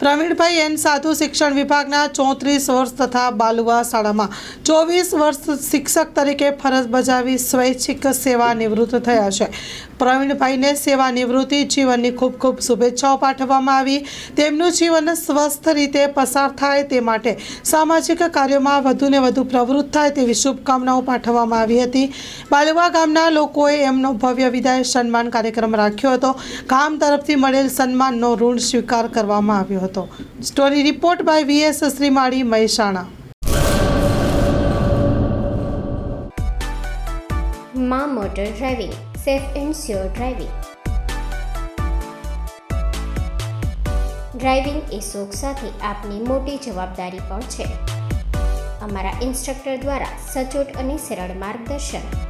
Pravinbhai N સાધુ શિક્ષણ વિભાગના ચોત્રીસ વર્ષ તથા બાલુવા શાળામાં ચોવીસ વર્ષ શિક્ષક તરીકે ફરજ બજાવી સ્વૈચ્છિક સેવા નિવૃત્ત થયા છે. પ્રવીણભાઈને સેવા નિવૃત્તિ જીવનની ખૂબ ખૂબ શુભેચ્છાઓ પાઠવવામાં આવી. તેમનું જીવન સ્વસ્થ રીતે પસાર થાય તે માટે સામાજિક કાર્યોમાં વધુને વધુ પ્રવૃત્ત થાય તેવી શુભકામનાઓ પાઠવવામાં આવી હતી. બાલુવા ગામના લોકોએ એમનો ભવ્ય વિદાય સન્માન કાર્યક્રમ રાખ્યો હતો. ગામ તરફથી મળેલ સન્માનનો ઋણ સ્વીકાર કરવામાં આવ્યો હતો. Story report by VS Shrimali Mehsana મા motor driving safe and sure driving driving એ શોખ સાથે આપની મોટી જવાબદારી પણ છે. અમારા ઇન્સ્ટ્રક્ટર દ્વારા સચોટ અને સરળ માર્ગદર્શન.